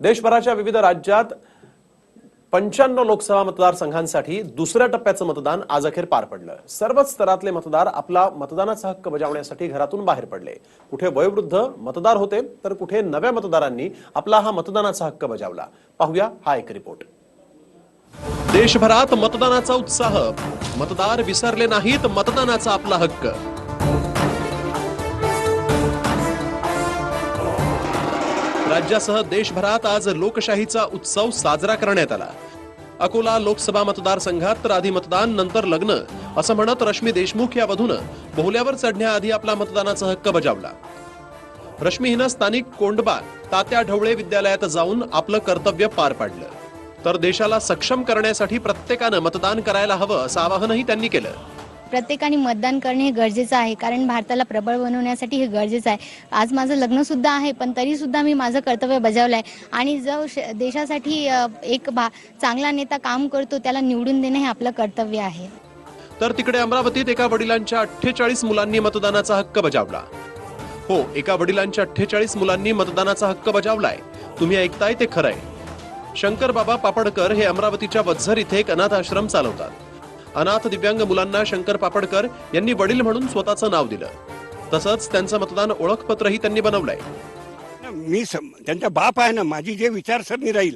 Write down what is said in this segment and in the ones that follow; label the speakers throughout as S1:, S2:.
S1: देशभराच्या विविध राज्यात पंच्याण्णव लोकसभा मतदारसंघांसाठी दुसऱ्या टप्प्याचं मतदान आज अखेर पार पडलं. सर्वच स्तरातले मतदार आपला मतदानाचा हक्क बजावण्यासाठी घरातून बाहेर पडले. कुठे वयोवृद्ध मतदार होते तर कुठे नव्या मतदारांनी आपला हा मतदानाचा हक्क बजावला. पाहूया हा एक रिपोर्ट. देशभरात मतदानाचा उत्साह. मतदार विसरले नाहीत मतदानाचा आपला हक्क. राज्यासह देशभरात आज लोकशाहीचा उत्सव साजरा करण्यात आला. अकोला लोकसभा मतदारसंघात तर आधी मतदान नंतर लग्न असं म्हणत रश्मी देशमुख या वधूनं बोहल्यावर चढण्याआधी आपला मतदानाचा हक्क बजावला. रश्मी हिनं स्थानिक कोंडबा तात्या ढवळे विद्यालयात जाऊन आपलं कर्तव्य पार पाडलं. तर देशाला सक्षम करण्यासाठी प्रत्येकानं मतदान करायला हवं असं आवाहनही त्यांनी केलं.
S2: प्रत्येकाने मतदान करणे हे गरजेचं आहे कारण भारताला प्रबळ बनवण्यासाठी हे गरजेचं आहे. आज माझं लग्न सुद्धा आहे पण तरी सुद्धा मी माझं कर्तव्य बजावलं आहे आणि जो देशासाठी एक भा चांगला नेता काम करतो त्याला निवडून देणं हे आपलं कर्तव्य आहे.
S1: तर तिकडे अमरावतीत एका वडिलांच्या अठ्ठेचाळीस मुलांनी मतदानाचा हक्क बजावला. हो एका वडिलांच्या अठ्ठेचाळीस मुलांनी मतदानाचा हक्क बजावलाय. तुम्ही ऐकताय ते खरंय. शंकर बाबा पापडकर हे अमरावतीच्या वझर इथे एक अनाथ आश्रम चालवतात. अनाथ दिव्यांग मुलांना शंकर पापडकर यांनी वडील म्हणून स्वतःचं नाव दिलं. तसंच त्यांचं मतदान ओळखपत्रही त्यांनी बनवलंय.
S3: मी त्यांचा बाप आहे ना माझी जे विचारसरणी राहील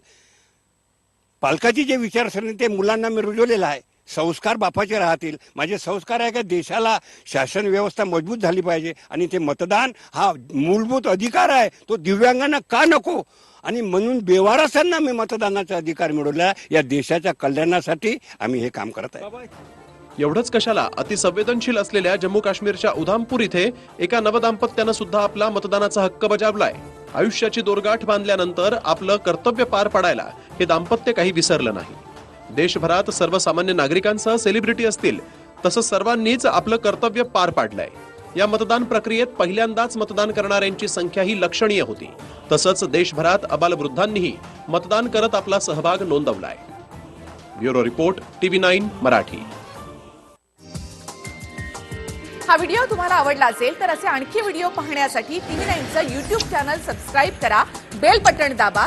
S3: पालकाची जे विचारसरणी ते मुलांना मी रुजवलेलं आहे. संस्कार बापाचे राहतील. माझे संस्कार आहे का? देशाला शासन व्यवस्था मजबूत झाली पाहिजे आणि ते मतदान हा मूलभूत अधिकार आहे. तो दिव्यांगांना का नको? आणि म्हणून बेवारसांना मी मतदानाचा अधिकार मिळवला या देशाच्या कल्याणासाठी आम्ही हे काम करत आहे.
S1: एवढंच कशाला? अतिसंवेदनशील असलेल्या जम्मू काश्मीरच्या उधामपूर इथे एका नवदाम्पत्यानं सुद्धा आपला मतदानाचा हक्क बजावलाय. आयुष्याची दोरगाठ बांधल्यानंतर आपलं कर्तव्य पार पाडायला हे दाम्पत्य काही विसरलं नाही. देशभरात सर्वसामान्य नागरिकांसह सेलिब्रिटी असतील तसंच सर्वांनीच आपलं कर्तव्य पार पाडलंय. या मतदान प्रक्रियेत पहिल्यांदाच मतदान करणाऱ्यांची संख्या ही लक्षणीय होती. तसंच देशभरात अबालवृद्धांनीही मतदान करत आपला सहभाग नोंदवलाय. Bureau report TV nine Marathi.
S4: हा व्हिडिओ तुम्हाला आवडला असेल तर असे आणखी व्हिडिओ पाहण्यासाठी टीव्ही नाईनचं युट्यूब चॅनल सबस्क्राईब करा. बेल बटण दाबा.